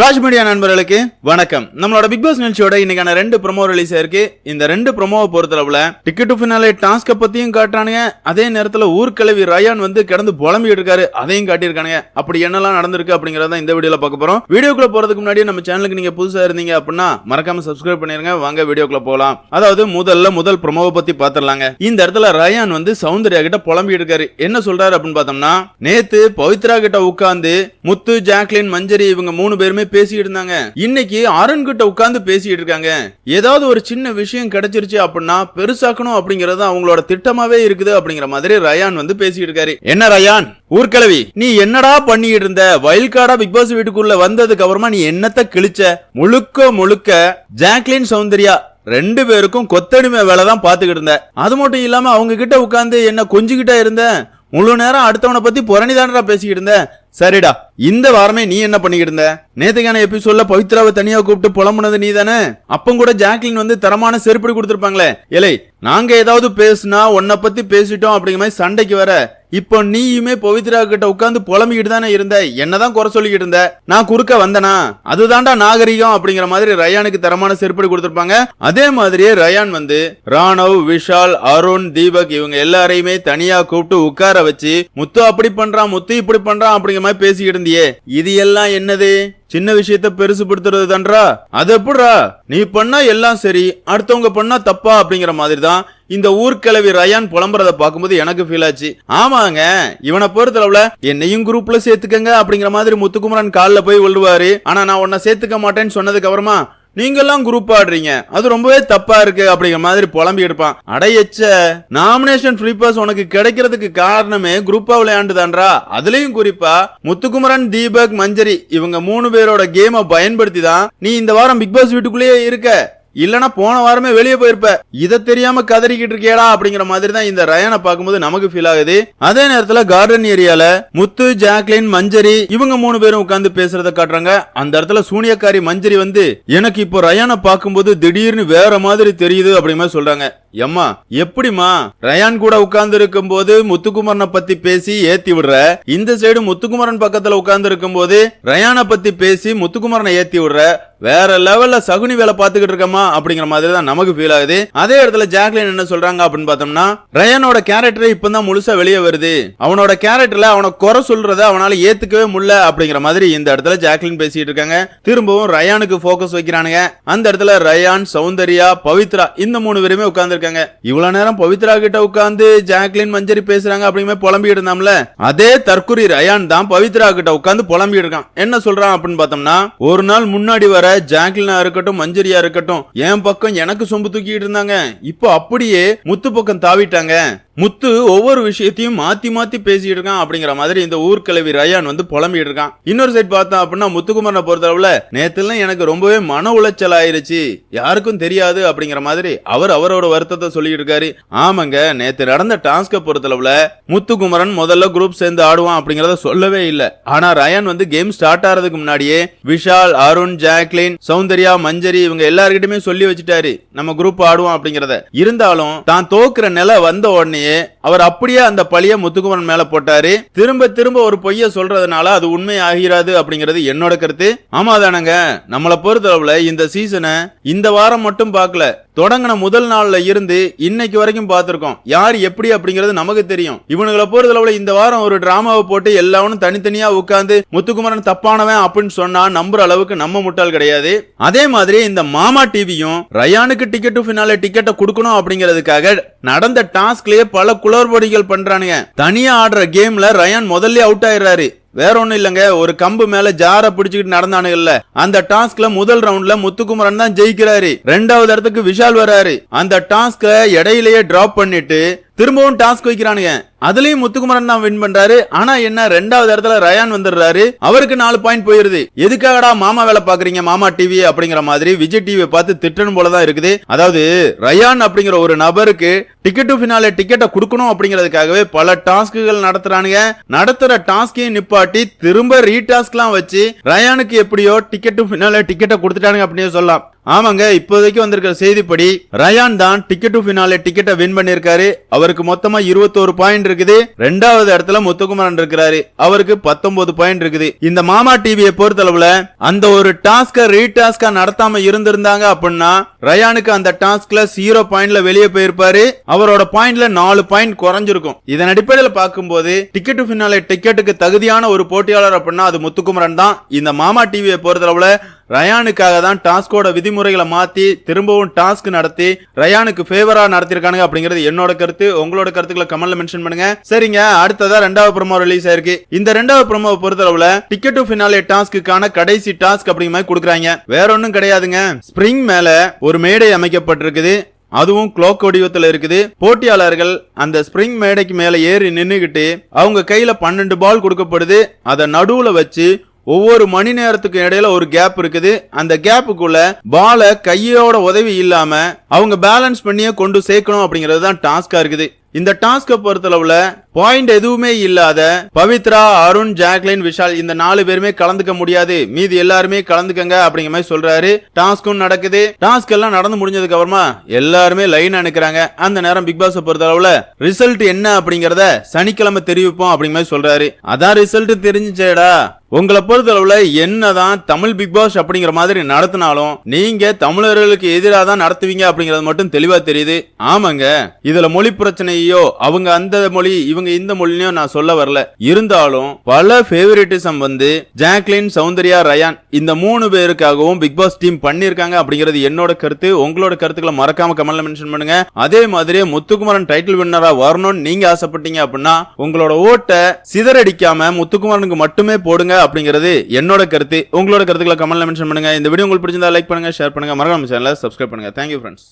Raj media நண்பர்களுக்கு வணக்கம். நம்மளோட பிக் பாஸ் நிகழ்ச்சியோட இன்னைக்கான ரெண்டு ப்ரொமோ ரிலீஸ் ஆயிருக்கு இந்த ரெண்டு ப்ரொமோவை பொறுத்தளவுல டிக்கெட் டு ஃபினாலே டாஸ்க பத்தியும் காட்டுறானுங்க. அதே நேரத்துல ஊர்க்கிழவி ரயான் வந்து கிடந்து புலம்பிட்டு இருக்காரு. அதையும் காட்டியிருக்கானுங்க. அப்படி என்னெல்லாம் நடந்திருக்கு அப்படிங்கறத இந்த வீடியோல பார்க்க போறோம். வீடியோக்குள்ள போறதுக்கு முன்னாடி நம்ம சேனலுக்கு நீங்க புதுசா இருந்தீங்க அப்படின்னா மறக்காம சப்ஸ்கிரைப் பண்ணிருங்க. வாங்க வீடியோக்குள்ள போகலாம் அதாவது முதல்ல முதல் ப்ரொமோவை பத்தி பாத்திரலாங்க இந்த இடத்துல ரயான் வந்து சௌந்தர்யா கிட்ட புலம்பிட்டு இருக்காரு. என்ன சொல்றாரு அப்படின்னு பார்த்தோம்னா நேத்து பவித்ரா கிட்ட உட்கார்ந்து முத்து ஜாக்லின் மஞ்சரி இவங்க மூணு பேருமே பேசிட்டு இருந்தாங்க. இன்னைக்கு அருண் கிட்ட உட்கார்ந்து பேசிட்டு இருக்காங்க. ஏதாவது ஒரு சின்ன விஷயம் கிடைச்சிருச்சு அப்படின்னா பெருசாக்கணும் அப்படிங்கறது அவங்களோட திட்டமாவே இருக்குது அப்படிங்கிற மாதிரி ரயான் வந்து பேசிட்டு இருக்காரு. என்ன ரயான்? ஊர்க்கிழவி நீ என்னடா பண்ணிட்டு இருந்த? வயல்காடா பிக் பாஸ் வீட்டுக்குள்ள வந்ததுக்கு அப்புறமா நீ என்னத்த கிழிச்ச? முழுக்க முழுக்க ஜாக்லின் சௌந்தர்யா ரெண்டு பேருக்கும் கொத்தடிமை வேலை தான் பாத்துக்கிட்டு இருந்த. அது மட்டும் இல்லாம அவங்க கிட்ட உட்காந்து என்ன கொஞ்சிக்கிட்டா இருந்த? முழு நேரம் அடுத்தவனை பத்தி புறணிதானடா பேசிக்கிட்டு இருந்த. சரிடா இந்த வாரமே நீ என்ன பண்ணிக்கிட்டு இருந்த? நேத்துக்கான எபிசோட்ல பவித்ராவை தனியா கூப்பிட்டு புலம்புனது நீ தானே அப்பம் கூட ஜாக்லின் வந்து தரமான செருப்படி கொடுத்துருப்பாங்களே. இலை நாங்க ஏதாவது பேசுனா உன்னை பத்தி பேசிட்டோம் அப்படிங்கிற மாதிரி சண்டைக்கு வர இப்போ நீயுமே பவித்ரா கிட்ட உட்காந்து புலம்பிக்கிட்டு தானே இருந்த? என்னதான் குறை சொல்லிக்கிட்டு இருந்த? நான் குறுக்க வந்தனா? அதுதான்டா நாகரிகம் அப்படிங்கிற மாதிரி ரயானுக்கு தரமான செருப்படி கொடுத்துருப்பாங்க. அதே மாதிரியே ரயான் வந்து ராணவ் விஷால் அருண் தீபக் இவங்க எல்லாரையுமே தனியா கூப்பிட்டு உட்கார வச்சு முத்து அப்படி பண்றான் முத்து இப்படி பண்றான் அப்படிங்கிற மாதிரி பேசிக்கிட்டு இருந்தியே இது எல்லாம் என்னது? சின்ன விஷயத்த பெருசுபடுத்துறது தான்றா? அது எப்படிடா? நீ பண்ணா எல்லாம் சரி அடுத்தவங்க பண்ணா தப்பா அப்படிங்கிற மாதிரி தான் இந்த ஊர்க்கிழவி ரயான் புலம்புறத பார்க்கும்போது எனக்கு ஃபீல் ஆச்சு. ஆமாங்க இவனை பொறுத்தளவுல என்னையும் குரூப்ல சேர்த்துக்கங்க அப்படிங்கிற மாதிரி முத்துக்குமரன் கால்ல போய் விழுவாரு ஆனா நான் உன்னை சேர்த்துக்க மாட்டேன்னு சொன்னதுக்கு அப்புறமா நீங்கெல்லாம் குரூப் ஆடுறீங்க. அது ரொம்பவே தப்பா இருக்கு அப்படிங்கிற மாதிரி புலம்பி எடுப்பான். அடையச்ச நாமினேஷன் ஃப்ரீ பாஸ் உனக்கு கிடைக்கிறதுக்கு காரணமே குரூப்பா விளையாண்டுதான்றா? அதுலயும் குறிப்பா முத்துக்குமரன் தீபக் மஞ்சரி இவங்க மூணு பேரோட கேமை பயன்படுத்தி தான் நீ இந்த வாரம் பிக் பாஸ் வீட்டுக்குள்ளேயே இருக்க. இல்லனா போன வாரமே வெளியே போயிருப்ப. இத தெரியாம கதறிக்கிட்டு இருக்கேடா அப்படிங்கிற மாதிரி தான் இந்த ரயானை பார்க்கும்போது நமக்கு ஃபீல் ஆகுது. அதே நேரத்துல கார்டன் ஏரியால முத்து ஜாக்லின் மஞ்சரி இவங்க மூணு பேரும் உட்கார்ந்து பேசுறத காட்டுறாங்க. அந்த இடத்துல சூனியக்காரி மஞ்சரி வந்து எனக்கு இப்போ ரயானை பார்க்கும்போது திடீர்னு வேற மாதிரி தெரியுது அப்படிங்கிற சொல்றாங்க. எம்மா எப்படிமா ரயான் கூட உட்கார்ந்து இருக்கும் போது முத்துக்குமரனை பத்தி பேசி ஏத்தி விடுற? இந்த சைடு முத்துக்குமரன் பக்கத்துல உட்கார்ந்து இருக்கும் போது ரயானை பத்தி பேசி முத்துக்குமரனை ஏத்தி விடுற? வேற லெவல்ல சகுனி வேலை பார்த்துக்கிட்டு இருக்கமா அப்படிங்கிற மாதிரி தான் நமக்கு ஃபீல் ஆகுது. அதே இடத்துல ஜாக்லின் என்ன சொல்றாங்க அப்படின்னு பார்த்தோம்னா ரயானோட கேரக்டர் இப்பதான் முழுசா வெளியே வருது. அவனோட கேரக்டர்ல அவனை குறை சொல்றத அவனால ஏத்துக்கவே முடியல அப்படிங்கிற மாதிரி இந்த இடத்துல ஜாக்லின் பேசிட்டு இருக்காங்க. திரும்பவும் ரயானுக்கு போக்கஸ் வைக்கிறானுங்க. அந்த இடத்துல ரயான் சௌந்தர்யா பவித்ரா இந்த மூணு பேருமே உட்கார்ந்து இருக்காங்க இவ்வளவு நேரம் பவித்ரா கிட்ட உட்கார்ந்து ஜாக்லின் மஞ்சரி பேசுறாங்க அப்படிங்கிற புலம்பிட்டு இருந்தாம்ல? அதே தற்குறி ரயான் தான் பவித்ரா கிட்ட உட்கார்ந்து புலம்பிட்டு இருக்கான். என்ன சொல்றான் அப்படின்னு பார்த்தோம்னா ஒரு நாள் முன்னாடி வர ஜாக்லினா இருக்கட்டும் மஞ்சரியா இருக்கட்டும் என் பக்கம் எனக்கு சொம்பு தூக்கிட்டு இருந்தாங்க. இப்போ அப்படியே முத்து பக்கம் தாவிட்டாங்க. முத்து ஒவ்வொரு விஷயத்தையும் மாத்தி மாத்தி பேசிட்டு இருக்கான் அப்படிங்கிற மாதிரி இந்த ஊர்க்கிழவி ரயான் வந்து புலம்பிட்டு இருக்கான். இன்னொரு சைட் பார்த்தோம் அப்படின்னா முத்துக்குமரனை பொறுத்தளவுல நேத்துல எனக்கு ரொம்பவே மன உளைச்சல் ஆயிருச்சு. யாருக்கும் தெரியாது அப்படிங்கிற மாதிரி அவர் அவரோட வருத்தத்தை சொல்லிட்டு இருக்காரு. ஆமாங்க நேத்து நடந்த டாஸ்க பொறுத்தளவுல முத்துக்குமரன் முதல்ல குரூப் சேர்ந்து ஆடுவான் அப்படிங்கறத சொல்லவே இல்ல. ஆனா ரயான் வந்து கேம் ஸ்டார்ட் ஆறதுக்கு முன்னாடியே விஷால் அருண் ஜாக்லின் சௌந்தர்யா மஞ்சரி இவங்க எல்லாருக்கிட்டுமே சொல்லி வச்சுட்டாரு. நம்ம குரூப் ஆடுவோம் அப்படிங்கறத. இருந்தாலும் தான் தோக்குற நிலை வந்த உடனே அவர் அப்படியே அந்த பழிய முத்துக்குமரன் மேல போட்டாரு. திரும்ப திரும்ப ஒரு பொய்ய சொல்றதுனால அது உண்மை ஆகிறாது அப்படிங்கிறது என்னோட கருத்து. ஆமாதானங்க நம்மளை பொறுத்தளவுல இந்த சீசனை இந்த வாரம் மட்டும் பார்க்கல. தொடங்கின முதல் நாள்ல இருந்து இன்னைக்கு வரைக்கும் பார்த்திருக்கோம். யார் எப்படி அப்படிங்கிறது நமக்கு தெரியும். இவனுங்களை பொறுத்தளவுல இந்த வாரம் ஒரு டிராமாவை போட்டு எல்லாவனும் தனித்தனியா உட்கார்ந்து முத்துக்குமரன் தப்பானவன் அப்படின்னு சொன்னா நம்புற அளவுக்கு நம்ம முட்டாள் கிடையாது. அதே மாதிரி இந்த மாமா டிவியும் ரயானுக்கு டிக்கெட் ஃபினாலே டிக்கெட்டை கொடுக்கணும் அப்படிங்கிறதுக்காக நடந்த டாஸ்க்லயே பல குளறுபடிகள் பண்றானுங்க. தனியா ஆடுற கேம்ல ரயான் முதல்ல அவுட் ஆயிடுறாரு. வேற ஒன்றும் இல்லைங்க ஒரு கம்பு மேல ஜார பிடிச்சிக்கிட்டு நடந்தானுங்கல்ல அந்த டாஸ்க்ல முதல் ரவுண்ட்ல முத்துக்குமரன் தான் ஜெயிக்கிறாரு. ரெண்டாவது இடத்துக்கு விஷால் வராரு. அந்த டாஸ்க இடையிலேயே டிராப் பண்ணிட்டு திரும்பவும் டாஸ்க் வைக்கிறானுங்க அதுலயும் முத்துக்குமரன் தான் வின் பண்றாரு. ஆனா என்ன ரெண்டாவது இடத்துல ரயான் வந்துடுறாரு. அவருக்கு நாலு பாயிண்ட் போயிருது. எதுக்காகடா மாமா வேலை பாக்குறீங்க மாமா டிவி அப்படிங்கிற மாதிரி விஜய் டிவியை பார்த்து திட்டணும் போலதான் இருக்குது. அதாவது ரயான் அப்படிங்கிற ஒரு நபருக்கு டிக்கெட் டு ஃபினாலே டிக்கெட்டை கொடுக்கணும் அப்படிங்கிறதுக்காகவே பல டாஸ்க்குகள் நடத்துறானுங்க. நடத்துற டாஸ்கையும் நிப்பாட்டி திரும்ப ரீடாஸ்க்லாம் வச்சு ரயானுக்கு எப்படியோ டிக்கெட் டு ஃபினாலே டிக்கெட்டை கொடுத்துட்டானுங்க அப்படின்னு சொல்லலாம். ஆமாங்க இப்போதைக்கு வந்திருக்கிற செய்திப்படி ரயான் தான் டிக்கெட் டு ஃபினாலே டிக்கெட்டை வின் பண்ணிருக்காரு அவருக்கு மொத்தமா இருபத்தோரு பாயிண்ட் இருக்குது. ரெண்டாவது இடத்துல முத்துக்குமரன் இருக்கிறாரு. அவருக்கு பத்தொன்பது பாயிண்ட் இருக்குது. இந்த மாமா டிவியை பொறுத்தளவுல அந்த ஒரு டாஸ்க ரீடாஸ்கா நடத்தாம இருந்திருந்தாங்க அப்படின்னா ரயானுக்கு அந்த டாஸ்க்ல ஜீரோ பாயிண்ட்ல வெளியே போயிருப்பாரு. அவரோட பாயிண்ட்ல நாலு பாயிண்ட் குறைஞ்சிருக்கும். இதன் அடிப்படையில் பார்க்கும்போது டிக்கெட் டு ஃபினாலே டிக்கெட்டுக்கு தகுதியான ஒரு போட்டியாளர் அப்படின்னா அது முத்துக்குமரன் தான். இந்த மாமா டிவியை பொறுத்தளவுல ரயானுக்காக தான் டாஸ்கோட விதிமுறைகளை மாற்றி திரும்பவும் டாஸ்க் நடத்தி ரயானுக்கு ஃபேவராக நடத்திருக்கானுங்க அப்படிங்கிறது என்னோட கருத்து. உங்களோட கருத்துக்களை கமெண்ட்ல மென்ஷன் பண்ணுங்க. சரிங்க அடுத்ததா ரெண்டாவது ப்ரோமோ ரிலீஸ் ஆயிருக்கு. இந்த ரெண்டாவது ப்ரோமோவை பொறுத்தளவுல டிக்கெட் டு ஃபினாலே டாஸ்க்குக்கான கடைசி டாஸ்க் அப்படிங்கிற மாதிரி கொடுக்குறாங்க. வேற ஒன்றும் கிடையாதுங்க. ஸ்ப்ரிங் மேல ஒரு மேடை அமைக்கப்பட்டிருக்குது. அதுவும் க்ளோக் வடிவத்தில் இருக்குது. போட்டியாளர்கள் அந்த ஸ்ப்ரிங் மேடைக்கு மேல ஏறி நின்றுக்கிட்டு அவங்க கையில பன்னெண்டு பால் கொடுக்கப்படுது. அதை நடுவுல வச்சு ஒவ்வொரு மணி நேரத்துக்கு இடையில ஒரு கேப் இருக்குது. அந்த கேப்புக்குள்ள பாலை கையோட உதவி இல்லாம அவங்க பேலன்ஸ் பண்ணியே கொண்டு சேர்க்கணும் அப்படிங்கிறது தான் டாஸ்கா இருக்குது. இந்த டாஸ்கை பொறுத்தளவுல பாயிண்ட் எதுவுமே இல்லாத பவித்ரா அருண் ஜாக்லின் விஷால் இந்த நாலு பேருமே கலந்துக்க முடியாது. மீதி எல்லாருமே கலந்துக்கங்க அப்படிங்கிற மாதிரி சொல்றாரு. டாஸ்க்கும் நடக்குது. டாஸ்க் எல்லாம் நடந்து முடிஞ்சதுக்கு அப்புறமா எல்லாருமே லைன் அனுக்குறாங்க அந்த நேரம் பிக் பாஸ் பொறுத்தளவுல ரிசல்ட் என்ன அப்படிங்கறத சனிக்கிழமை தெரிவிப்போம் அப்படிங்கிற மாதிரி சொல்றாரு. அதான் ரிசல்ட் தெரிஞ்சுச்சேடா. உங்களை பொறுத்தளவுல என்னதான் தமிழ் பிக் பாஸ் அப்படிங்கிற மாதிரி நடத்தினாலும் நீங்க தமிழர்களுக்கு எதிராக தான் நடத்துவீங்க அப்படிங்கறது மட்டும் தெளிவா தெரியுது. ஆமாங்க. இதுல மொழி பிரச்சனையோ அவங்க அந்த மொழி இவங்க இந்த மொழியோ நான் சொல்ல வரல. இருந்தாலும் பல ஃபேவரட்டிசம் வந்து ஜாக்லின் சௌந்தர்யா ரயான் இந்த மூணு பேருக்காகவும் பிக் பாஸ் டீம் பண்ணிருக்காங்க அப்படிங்கிறது என்னோட கருத்து. உங்களோட கருத்துக்களை மறக்காம கமெண்ட்ல மென்ஷன் பண்ணுங்க. அதே மாதிரி முத்துக்குமரன் டைட்டில் வின்னரா வரணும்னு நீங்க ஆசைப்பட்டீங்க அப்படின்னா உங்களோட ஓட்டை சிதறடிக்காம முத்துக்குமரனுக்கு மட்டுமே போடுங்க அப்படிங்கிறது என்னோட கருத்து. உங்களோட கருத்துக்களை கமெண்ட்ல மென்ஷன் பண்ணுங்க. இந்த வீடியோ உங்களுக்கு பிடிச்சிருந்தா லைக் பண்ணுங்க ஷேர் பண்ணுங்க. மறக்காம சேனலை சப்ஸ்கிரைப் பண்ணுங்க. Thank you friends